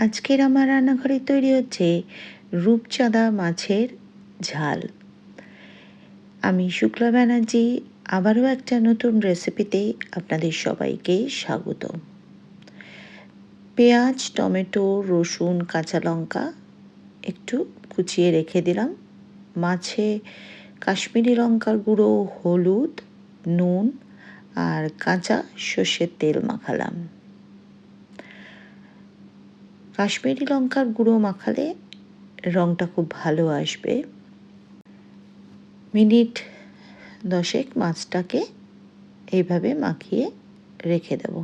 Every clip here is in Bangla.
আজকের আমার রান্নাঘরে তৈরি হচ্ছে রূপচাঁদা মাছের ঝাল। আমি শুক্লা ব্যানার্জি, আবারও একটা নতুন রেসিপিতে আপনাদের সবাইকে স্বাগত। পেঁয়াজ, টমেটো, রসুন, কাঁচা লঙ্কা একটু কুচিয়ে রেখে দিলাম। মাছে কাশ্মীরি লঙ্কার গুঁড়ো, হলুদ, নুন আর কাঁচা সর্ষের তেল মাখালাম। কাশ্মীরি লঙ্কার গুঁড়ো মাখালে রঙটা খুব ভালো আসবে। মিনিট দশেক মাছটাকে এইভাবে মাখিয়ে রেখে দেব।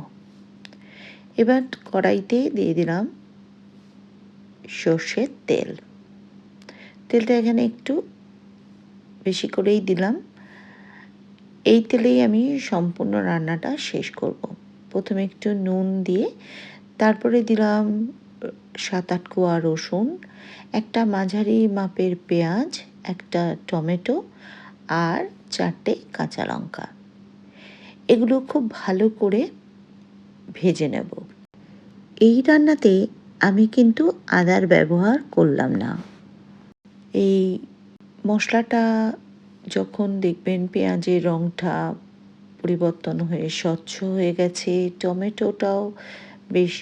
এবার কড়াইতে দিয়ে দিলাম সর্ষের তেল। তেলটা এখানে একটু বেশি করেই দিলাম। এই তেলেই আমি সম্পূর্ণ রান্নাটা শেষ করব। প্রথমে একটু নুন দিয়ে তারপরে দিলাম সাত আট কোয়া রসুন, একটা মাঝারি মাপের পেঁয়াজ, একটা টমেটো আর চারটে কাঁচা লঙ্কা। এগুলো খুব ভালো করে ভেজে নেব। এই রান্নাতে আমি কিন্তু আদার ব্যবহার করলাম না। এই মশলাটা যখন দেখবেন পেঁয়াজের রঙটা পরিবর্তন হয়ে স্বচ্ছ হয়ে গেছে, টমেটোটাও বেশ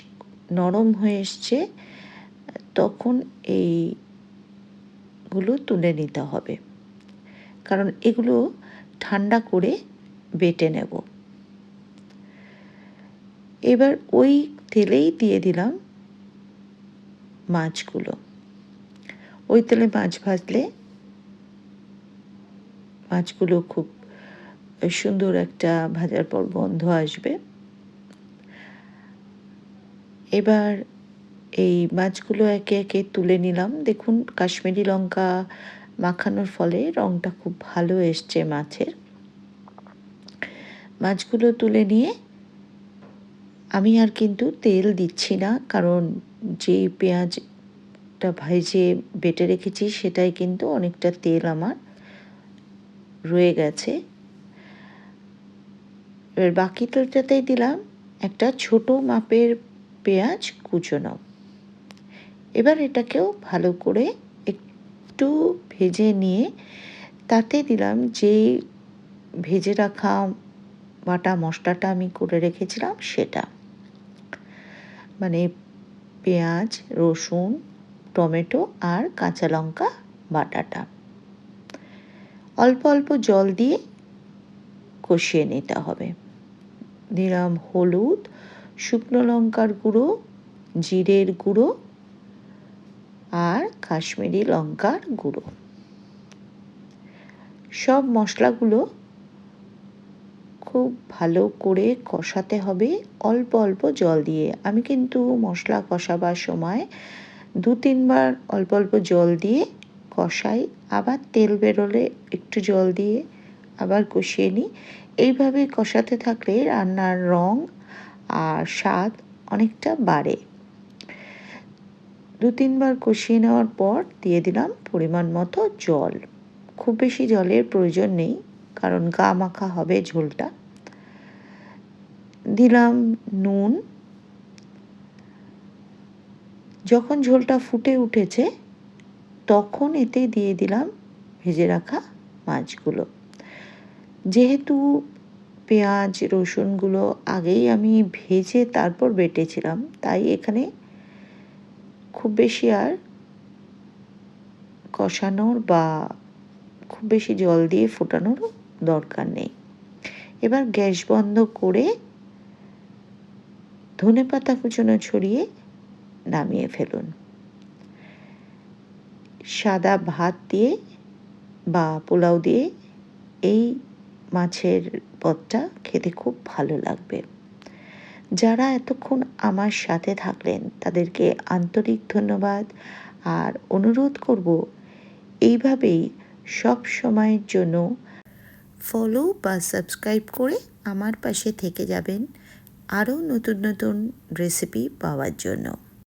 নরম হয়ে এসছে, তখন এইগুলো তুলে নিতে হবে। কারণ এগুলো ঠান্ডা করে বেটে নেব। এবার ওই তেলেই দিয়ে দিলাম মাছগুলো। ওই তেলে মাছ ভাজলে মাছগুলো খুব সুন্দর একটা ভাজার পর গন্ধ আসবে। এবার এই মাছগুলো একে একে তুলে নিলাম। দেখুন, কাশ্মীরি লঙ্কা মাখানোর ফলে রঙটা খুব ভালো এসছে মাছের। মাছগুলো তুলে নিয়ে আমি আর কিন্তু তেল দিচ্ছি না, কারণ যে পেঁয়াজটা ভাইজে বেটে রেখেছি সেটাই কিন্তু অনেকটা তেল আমার রয়ে গেছে। এবার বাকি তেলটাতেই দিলাম একটা ছোট মাপের পেঁয়াজ কুচোনো। এবার এটাকেও ভালো করে একটু ভেজে নিয়ে তাতে দিলাম যে ভেজে রাখা বাটা মশলাটা আমি করে রেখেছিলাম সেটা। মানে পেঁয়াজ, রসুন, টমেটো আর কাঁচা লঙ্কা বাটাটা। অল্প অল্প জল দিয়ে কষিয়ে নিতে হবে। দিলাম হলুদ শুকনো লঙ্কার গুঁড়ো, জিরের গুঁড়ো আর কাশ্মীরি লঙ্কার গুঁড়ো। সব মশলাগুলো খুব ভালো করে কষাতে হবে, অল্প অল্প জল দিয়ে। আমি কিন্তু মশলা কষাবার সময় দু তিনবার অল্প অল্প জল দিয়ে কষাই, আবার তেল বেরোলে একটু জল দিয়ে আবার কষিয়ে নিই। এইভাবে কষাতে থাকলে রান্নার রং আর স্বাদ অনেকটা বাড়ে। দু তিনবার কষিয়ে নেওয়ার পর দিয়ে দিলাম পরিমাণ মতো জল। খুব বেশি জলের প্রয়োজন নেই, কারণ গা মাখা হবে ঝোলটা। দিলাম নুন। যখন ঝোলটা ফুটে উঠেছে, তখন এতে দিয়ে দিলাম ভেজে রাখা মাছগুলো। যেহেতু পেঁয়াজ, রসুনগুলো আগেই আমি ভেজে তারপর বেটেছিলাম। তাই এখানে খুব বেশি আর কষানোর বা খুব বেশি জল দিয়ে ফোটানোর দরকার নেই। এবার গ্যাস বন্ধ করে ধনে পাতা কুচনো ছড়িয়ে নামিয়ে ফেলুন। সাদা ভাত দিয়ে বা পোলাও দিয়ে এই মাছের পদটা খেতে খুব ভালো লাগবে। যারা এতক্ষণ আমার সাথে থাকলেন, তাদেরকে আন্তরিক ধন্যবাদ। আর অনুরোধ করব, এইভাবেই সব সময়ের জন্য ফলো বা সাবস্ক্রাইব করে আমার পাশে থেকে যাবেন। আরও নতুন নতুন রেসিপি পাওয়ার জন্য।